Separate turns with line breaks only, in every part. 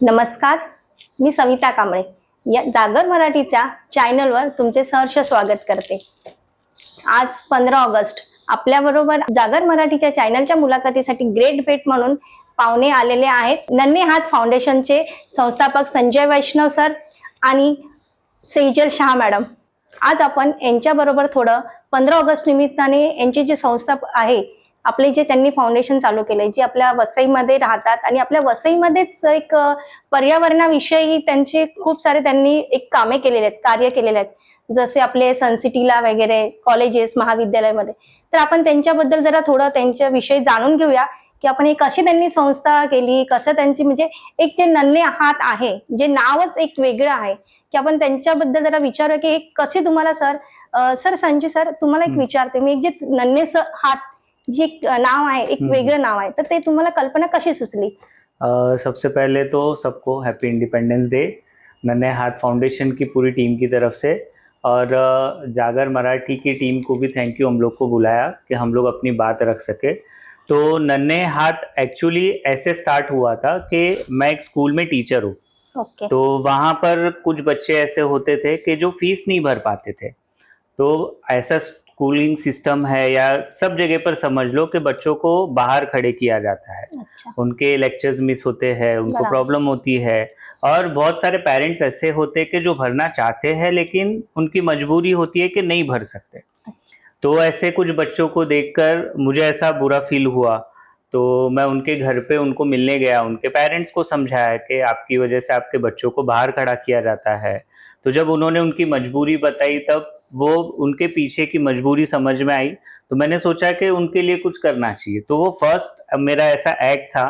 नमस्कार मी सविता कांबळे. या जागर मराठीच्या चॅनलवर तुमचे सहर्ष स्वागत करते. आज पंधरा ऑगस्ट. आपल्याबरोबर जागर मराठीच्या चॅनलच्या मुलाखतीसाठी ग्रेट भेट म्हणून पाहुणे आलेले आहेत. नन्हे हात फाउंडेशनचे संस्थापक संजय वैष्णव सर आणि सेजल शाह मॅडम. आज आपण यांच्याबरोबर थोडं पंधरा ऑगस्ट निमित्ताने यांची जी संस्था आहे आपले जे त्यांनी फाउंडेशन चालू केलंय जे आपल्या वसईमध्ये राहतात आणि आपल्या वसईमध्येच एक पर्यावरणाविषयी त्यांचे खूप सारे त्यांनी एक कामे केलेले आहेत कार्य केलेले आहेत. जसे आपले सनसिटीला वगैरे कॉलेजेस महाविद्यालयामध्ये. तर आपण त्यांच्याबद्दल जरा थोडं त्यांच्या विषयी जाणून घेऊया की आपण एक कशी त्यांनी संस्था केली कसं त्यांची म्हणजे एक जे नन्हे हात आहे जे नावच एक वेगळं आहे की आपण त्यांच्याबद्दल जरा विचारूया की एक कसे तुम्हाला सर सर संजय सर तुम्हाला एक
हं.
विचारते. मी एक जे नन्हे स- हात जे नाव आहे एक
हं.
वेगळं नाव आहे. तर ते तुम्हाला कल्पना कशी सुचली?
अ, सबसे पहले तो सबको हैप्पी इंडिपेंडेंस डे नन्हे हाथ फाउंडेशन की पूरी टीम की तरफ़ से. और अ, जागर मराठी की टीम को भी थैंक यू हम लोग को बुलाया कि हम लोग अपनी बात रख सके. तो नन्हे हाथ एक्चुअली ऐसे स्टार्ट हुआ था कि मैं एक स्कूल में टीचर हूँ.
ओके
तो वहाँ पर कुछ बच्चे ऐसे होते थे कि जो फ़ीस नहीं भर पाते थे. तो ऐसा स्कूलिंग सिस्टम है या सब जगह पर समझ लो कि बच्चों को बाहर खड़े किया जाता है।
अच्छा।
उनके लेक्चर्स मिस होते हैं उनको प्रॉब्लम होती है और बहुत सारे पेरेंट्स ऐसे होते हैं कि जो भरना चाहते हैं लेकिन उनकी मजबूरी होती है कि नहीं भर सकते। अच्छा। तो ऐसे कुछ बच्चों को देखकर मुझे ऐसा बुरा फील हुआ तो मैं उनके घर पे उनको मिलने गया, उनके पेरेंट्स को समझाया कि आपकी वजह से आपके बच्चों को बाहर खड़ा किया जाता है। तो जब उन्होंने उनकी मजबूरी बताई, तब वो उनके पीछे की मजबूरी समझ में आई। तो मैंने सोचा कि उनके लिए कुछ करना चाहिए। तो वो फ़र्स्ट मेरा ऐसा एक्ट था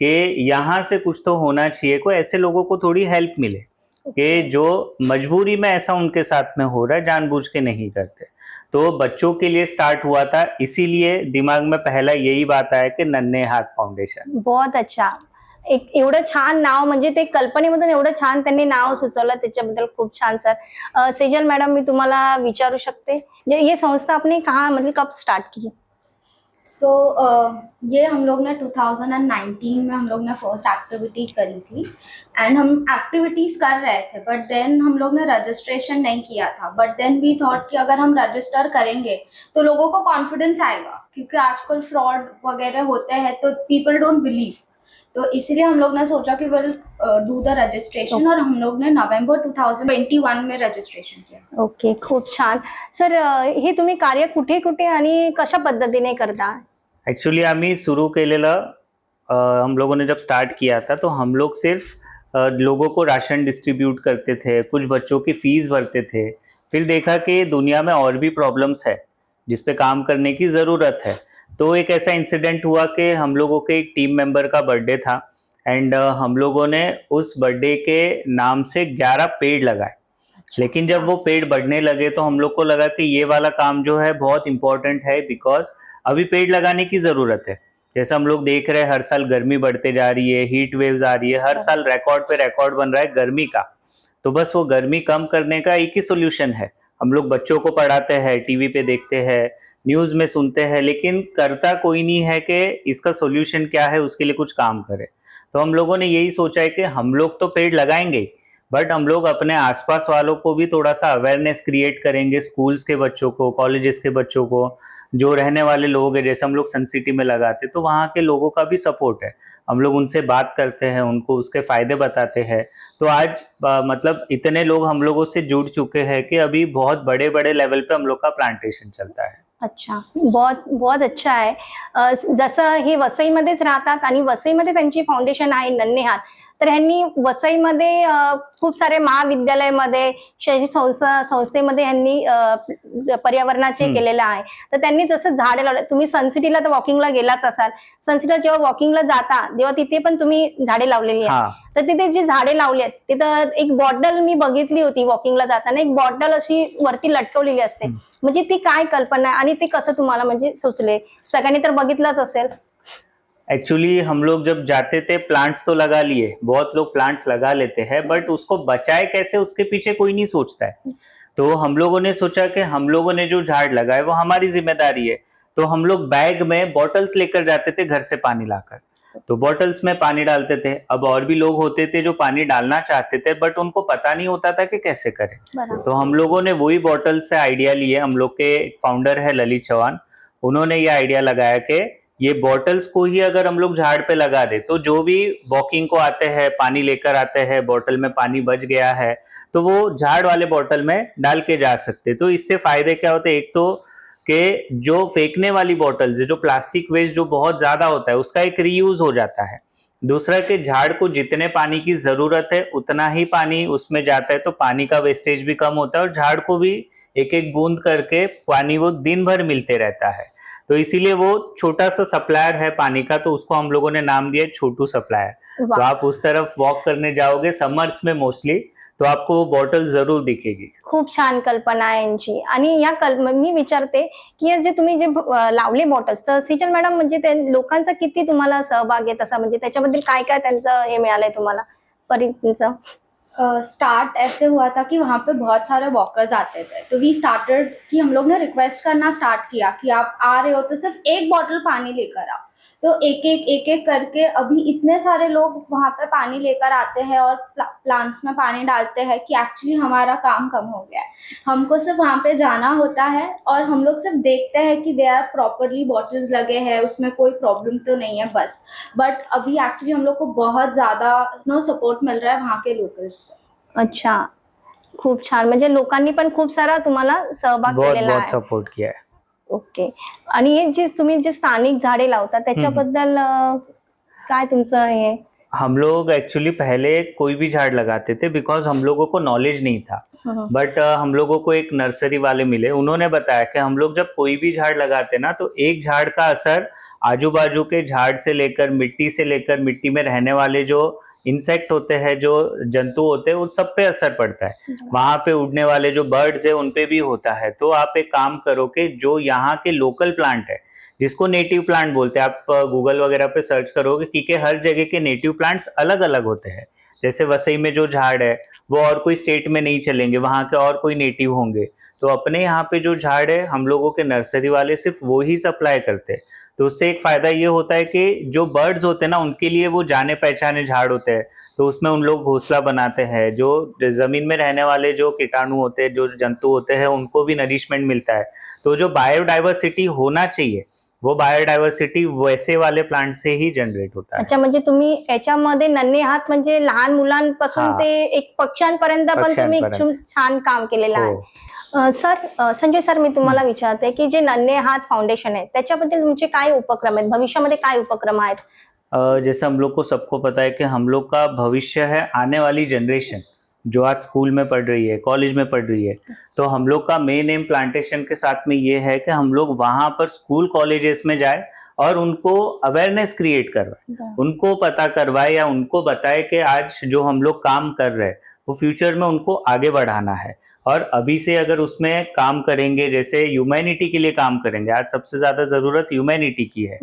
कि यहाँ से कुछ तो होना चाहिए, कोई ऐसे लोगों को थोड़ी हेल्प मिले। कि जो मजबूरी में ऐसा उनके साथ में हो रहा है जानबूझ के नहीं करते। तो बच्चों के लिए स्टार्ट हुआ था इसीलिए दिमाग में पहला यही बात आया कि नन्हे हाथ फाउंडेशन
बहुत अच्छा। एक एवढं छान नाव म्हणजे ते कल्पनेमधून एवढं छान त्यांनी नाव सुचवलं त्याच्याबद्दल खूप छान सर अ, सेजल मैडम मैं तुम्हाला विचारू शकते? ये संस्था आपने कहाँ मतलब कब स्टार्ट की?
सो so, uh, ये हम लोग ने 2019 में हम लोग ने फ़र्स्ट एक्टिविटी करी थी। एंड हम एक्टिविटीज़ कर रहे थे बट देन हम लोग ने रजिस्ट्रेशन नहीं किया था। बट देन वी थॉट कि अगर हम रजिस्टर करेंगे तो लोगों को कॉन्फिडेंस आएगा। क्योंकि आजकल फ्रॉड वगैरह होते हैं तो पीपल डोंट बिलीव तो इसलिए हम लोग ने सोचा कि विल डू द रजिस्ट्रेशन और हम लोग ने नवंबर 2021 में रजिस्ट्रेशन किया।
ओके खूप छान. सर अ, हे तुम्ही कार्य कुठे कुठे आणि कशा पद्धतीने करता?
एक्चुअली आम्ही सुरू केलेलं अ, हम लोगों ने जब स्टार्ट किया था तो हम लोग सिर्फ़ अ, लोगों को राशन डिस्ट्रीब्यूट करते थे कुछ बच्चों की फ़ीस भरते थे। फिर देखा कि दुनिया में और भी प्रॉब्लम्स है जिस पे काम करने की ज़रूरत है। तो एक ऐसा इंसिडेंट हुआ कि हम लोगों के एक टीम मेंबर का बर्थडे था एंड हम लोगों ने उस बर्थडे के नाम से 11 पेड़ लगाए। लेकिन जब वो पेड़ बढ़ने लगे तो हम लोग को लगा कि ये वाला काम जो है बहुत इंपॉर्टेंट है बिकॉज़ अभी पेड़ लगाने की ज़रूरत है। जैसे हम लोग देख रहे हैं हर साल गर्मी बढ़ते जा रही है हीट वेव्स आ रही है हर साल रिकॉर्ड पे रिकॉर्ड बन रहा है गर्मी का। तो बस वो गर्मी कम करने का एक ही सोल्यूशन है। हम लोग बच्चों को पढ़ाते हैं टीवी पे देखते हैं न्यूज़ में सुनते हैं लेकिन करता कोई नहीं है कि इसका सोल्यूशन क्या है उसके लिए कुछ काम करे। तो हम लोगों ने यही सोचा है कि हम लोग तो पेड़ लगाएँगे बट हम लोग अपने आसपास वालों को भी थोड़ा सा अवेयरनेस क्रिएट करेंगे स्कूल्स के बच्चों को कॉलेजेस के बच्चों को जो रहने वाले लोग हैं जैसे हम लोग सन सिटी में लगाते तो वहाँ के लोगों का भी सपोर्ट है। हम लोग उनसे बात करते हैं उनको उसके फ़ायदे बताते हैं। तो आज अ, मतलब इतने लोग हम लोगों से जुड़ चुके हैं कि अभी बहुत बड़े बड़े लेवल पे हम लोग का प्लांटेशन चलता है।
अच्छा. बहुत बहुत अच्छा आहे. जसं हे वसईमध्येच राहतात आणि वसईमध्ये त्यांची फाउंडेशन आहे नन्हे हात तर ह्यांनी वसईमध्ये खूप सारे महाविद्यालयामध्ये शहरी संस्था संस्थेमध्ये ह्यांनी अ, पर्यावरणाचे. केलेलं आहे. तर त्यांनी जसं झाडे लावले तुम्ही सनसिटीला तर वॉकिंगला गेलाच असाल. सनसिटीला जेव्हा वॉकिंगला जाता तेव्हा तिथे पण तुम्ही झाडे लावलेली आहेत. तर तिथे जी झाडे लावली आहेत तिथं एक बॉटल मी बघितली होती वॉकिंगला जाताना एक बॉटल अशी वरती लटकवलेली असते. म्हणजे ती काय कल्पना आहे आणि ते कसं तुम्हाला म्हणजे सुचले? सगळ्यांनी तर बघितलंच असेल.
एक्चुअली हम लोग जब जाते थे प्लांट्स तो लगा लिए। बहुत लोग प्लांट्स लगा लेते हैं बट उसको बचाए कैसे उसके पीछे कोई नहीं सोचता है। तो हम लोगों ने सोचा कि हम लोगों ने जो झाड़ लगाए वो हमारी ज़िम्मेदारी है। तो हम लोग बैग में बॉटल्स लेकर जाते थे घर से पानी लाकर। तो बॉटल्स में पानी डालते थे। अब और भी लोग होते थे जो पानी डालना चाहते थे बट उनको पता नहीं होता था कि कैसे करें। तो हम लोगों ने वही बॉटल से आइडिया लिए। हम लोग के फाउंडर है ललित चौहान। उन्होंने ये आइडिया लगाया कि ये बॉटल्स को ही अगर हम लोग झाड़ पे लगा दे तो जो भी वॉकिंग को आते हैं, पानी लेकर आते हैं बॉटल में पानी बच गया है तो वो झाड़ वाले बॉटल में डाल के जा सकते तो इससे फ़ायदे क्या होते हैं? एक तो कि जो फेंकने वाली बॉटल्स है, जो प्लास्टिक वेस्ट जो बहुत ज़्यादा होता है, उसका एक रीयूज हो जाता है। दूसरा कि झाड़ को जितने पानी की ज़रूरत है, उतना ही पानी उसमें जाता है तो पानी का वेस्टेज भी कम होता है और झाड़ को भी एक एक बूंद करके पानी वो दिन भर मिलते रहता है। तो इसीलिए वो छोटा सा सप्लायर है पानी का तो उसको हम लोगों ने नाम दिया छोटू सप्लायर तो आप उस तरफ वॉक करने जाओगे समर्स में मोस्टली तो आपको वो बॉटल जरूर दिखेगी.
खूप छान कल्पना आहे यांची. आणि या कल्प मी विचारते की जे तुम्ही जे लावले बॉटल्स तर सिचल मॅडम म्हणजे ते लोकांचा किती तुम्हाला सहभाग आहे तसा म्हणजे त्याच्याबद्दल काय काय त्यांचं हे मिळालंय तुम्हाला? परि तुमचं
स्टार्ट ऐसे हुआ था कि वहाँ पे बहुत सारे वॉकर्स आते थे। तो वी स्टार्टेड कि हम लोग ने रिक्वेस्ट करना स्टार्ट किया कि आप आ रहे हो तो सिर्फ़ एक बॉटल पानी लेकर आओ। तो एक एक एक एक करके अभी इतने सारे लोग वहाँ पे पानी लेकर आते हैं और प्लांट्स में पानी डालते हैं कि एक्चुअली हमारा काम कम हो गया है। हमको सिर्फ़ वहाँ पे जाना होता है और हम लोग सिर्फ़ देखते हैं कि दे आर प्रॉपरली बॉटल्स लगे हैं उसमें कोई प्रॉब्लम तो नहीं है बस। बट अभी एक्चुअली हम लोग को बहुत ज़्यादा नो सपोर्ट मिल रहा है वहाँ के लोकल्स से।
अच्छा खूप छान। म्हणजे लोकांनी पण खूप सारा तुम्हाला सहभाग केलेला
बहुत
आहे।
सपोर्ट किया है।
ओके. आणि हे जे तुम्ही जे स्थानिक झाडे लावता त्याच्याबद्दल अं, काय तुमचं हे?
हम लोग एक्चुअली पहले कोई भी झाड़ लगाते थे बिकॉज हम लोगों को नॉलेज नहीं था.
हं,
बट हम लोगों को एक नर्सरी वाले मिले। उन्होंने बताया कि हम लोग जब कोई भी झाड़ लगाते ना तो एक झाड़ का असर आजू बाजू के झाड़ से लेकर मिट्टी से लेकर मिट्टी में रहने वाले जो इंसेक्ट होते हैं जो जंतु होते हैं उन सब पे असर पड़ता है। वहाँ पे उड़ने वाले जो बर्ड्स है उन पे भी होता है। तो आप एक काम करो कि जो यहाँ के लोकल प्लांट है जिसको नेटिव प्लांट बोलते हैं आप गूगल वगैरह पे सर्च करोगे क्योंकि हर जगह के नेटिव प्लांट्स अलग अलग होते हैं। जैसे वसई में जो झाड़ है वो और कोई स्टेट में नहीं चलेंगे वहाँ के और कोई नेटिव होंगे। तो अपने यहाँ पे जो झाड़ है हम लोगों के नर्सरी वाले सिर्फ़ वो ही सप्लाई करते हैं। तो उससे एक फ़ायदा ये होता है कि जो बर्ड्स होते हैं ना उनके लिए वो जाने पहचाने झाड़ होते हैं। तो उसमें उन लोग घोंसला बनाते हैं। जो ज़मीन में रहने वाले जो कीटाणु होते हैं जो जंतु होते हैं उनको भी नरिशमेंट मिलता है। तो जो बायोडाइवर्सिटी होना चाहिए वो बायोडायव्हर्सिटी वैसे वाले प्लांट से ही जनरेट होता है।
अच्छा म्हणजे तुम्ही याच्यामध्ये नन्हे हात म्हणजे लहान मुलांपासून
हा.
ते एक पक्ष्यांपर्यंत पण तुम्ही छान काम केलेलं आहे. सर संजय सर मी तुम्हाला विचारते की जे नन्हे हात फाउंडेशन आहे त्याच्याबद्दल तुमचे काय उपक्रम आहेत? भविष्यामध्ये काय उपक्रम आहेत?
अ, जैसे हम लोग को सबको पता है कि हम लोग का भविष्य है आने वाली जनरेशन जो आज स्कूल में पढ़ रही है कॉलेज में पढ़ रही है। तो हम लोग का मेन एम प्लांटेशन के साथ में ये है कि हम लोग वहाँ पर स्कूल कॉलेजेस में जाए और उनको अवेयरनेस क्रिएट करवाए। उनको पता करवाए या उनको बताए कि आज जो हम लोग काम कर रहे हैं वो फ्यूचर में उनको आगे बढ़ाना है। और अभी से अगर उसमें काम करेंगे जैसे ह्यूमैनिटी के लिए काम करेंगे आज सबसे ज़्यादा ज़रूरत ह्यूमैनिटी की है।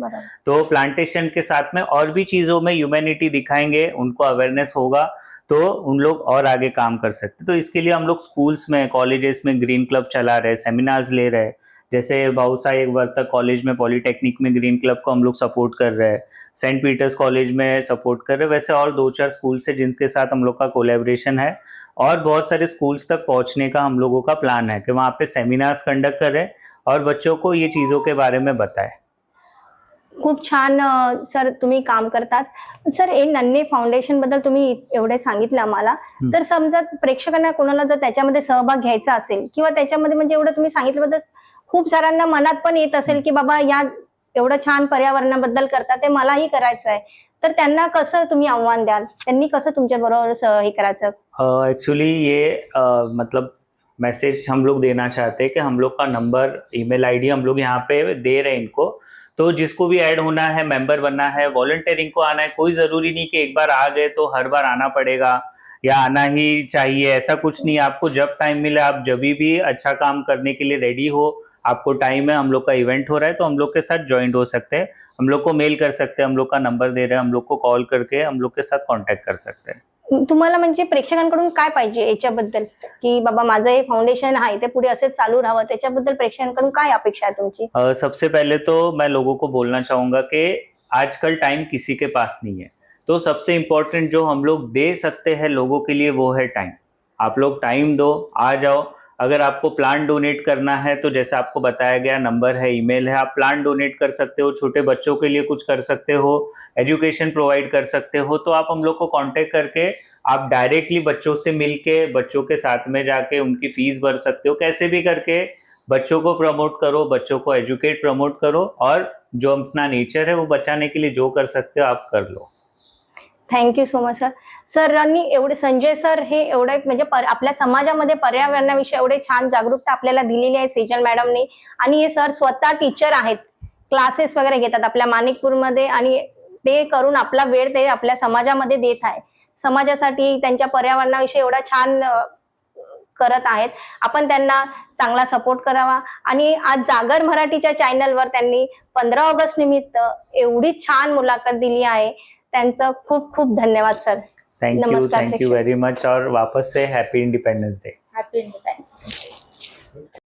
तो प्लांटेशन के साथ में और भी चीज़ों में ह्यूमैनिटी दिखाएँगे उनको अवेयरनेस होगा तो उन लोग और आगे काम कर सकते तो इसके लिए हम लोग स्कूल्स में कॉलेजेस में ग्रीन क्लब चला रहे सेमिनार्स ले रहे हैं। जैसे बाउसा एक वर्तक कॉलेज में पॉलीटेक्निक में ग्रीन क्लब को हम लोग सपोर्ट कर रहे हैं। सेंट पीटर्स कॉलेज में सपोर्ट कर रहे हैं। वैसे और दो चार स्कूल्स है जिनके साथ हम लोग का कोलेब्रेशन है। और बहुत सारे स्कूल्स तक पहुंचने का हम लोगों का प्लान है कि वहाँ पे सेमिनार्स कंडक्ट करें और बच्चों को ये चीज़ों के बारे में बताएं।
खूप छान सर तुम्ही काम करतात. सर हे नन्हे फाउंडेशनबद्दल तुम्ही एवढे सांगितलं आम्हाला. तर समजा प्रेक्षकांना कोणाला जर त्याच्यामध्ये सहभाग घ्यायचा असेल किंवा त्याच्यामध्ये म्हणजे एवढं तुम्ही सांगितल्याबद्दल खूप सारांना मनात पण येत असेल की बाबा या एवढं छान पर्यावरणाबद्दल करता ते मलाही करायचं आहे. तर त्यांना कसं तुम्ही आव्हान द्याल? त्यांनी कसं तुमच्या बरोबर हे करायचं?
एक्चुअली ये मतलब मैसेज हम लोग देना चाहते कि हम लोग का नंबर ईमेल आईडी हम लोग यहाँ पे दे रहे हैं इनको। तो जिसको भी ऐड होना है मेंबर बनना है वॉलंटियरिंग को आना है, कोई ज़रूरी नहीं कि एक बार आ गए तो हर बार आना पड़ेगा या आना ही चाहिए, ऐसा कुछ नहीं। आपको जब टाइम मिले, आप जब भी अच्छा काम करने के लिए रेडी हो आपको टाइम है हम लोग का इवेंट हो रहा है तो हम लोग के साथ ज्वाइंट हो सकते हैं। हम लोग को मेल कर सकते हैं हम लोग का नंबर दे रहे हैं हम लोग को कॉल करके हम लोग के साथ कांटेक्ट कर सकते हैं।
तुम्हाला म्हणजे प्रेक्षकांकडून काय पाहिजे याच्याबद्दल? की बाबा माझं हे फाउंडेशन आहे ते पुढे असेच चालू राहावं त्याच्याबद्दल प्रेक्षकांकडून काय अपेक्षा आहे तुमची?
अ, सबसे पहले तो मैं लोगों को बोलना चाहूँगा कि आजकल टाइम किसी के पास नहीं है। तो सबसे इम्पोर्टेंट जो हम लोग दे सकते हैं लोगों के लिए वो है टाइम आप लोग टाइम दो आ जाओ अगर आपको प्लांट डोनेट करना है तो जैसे आपको बताया गया नंबर है ईमेल है, आप प्लांट डोनेट कर सकते हो, छोटे बच्चों के लिए कुछ कर सकते हो एजुकेशन प्रोवाइड कर सकते हो तो आप हम लोग को कांटेक्ट करके आप डायरेक्टली बच्चों से मिल के बच्चों के साथ में जाके उनकी फ़ीस भर सकते हो, कैसे भी करके बच्चों को प्रमोट करो, बच्चों को एजुकेट प्रमोट करो, और जो अपना नेचर है, वो बचाने के लिए जो कर सकते हो, आप कर लो।
Thank you so much sir सरांनी एवढे संजय सर हे एवढे म्हणजे पर आपल्या समाजामध्ये पर्यावरणाविषयी एवढे छान जागरूकता आपल्याला दिलेली आहे सेजल मॅडमनी आणि हे सर स्वतः टीचर आहेत. क्लासेस वगैरे घेतात आपल्या माणिकपूरमध्ये आणि ते करून आपला वेळ ते आपल्या समाजामध्ये देत आहे. समाजासाठी त्यांच्या पर्यावरणाविषयी एवढा छान करत आहेत. आपण त्यांना चांगला सपोर्ट करावा. आणि आज जागर मराठीच्या चॅनलवर त्यांनी पंधरा ऑगस्ट निमित्त एवढी छान मुलाखत दिली आहे. त्यांचं खूप खूप धन्यवाद सर. थँक्यू
व्हेरी मच और वापस से happy independence day
happy independence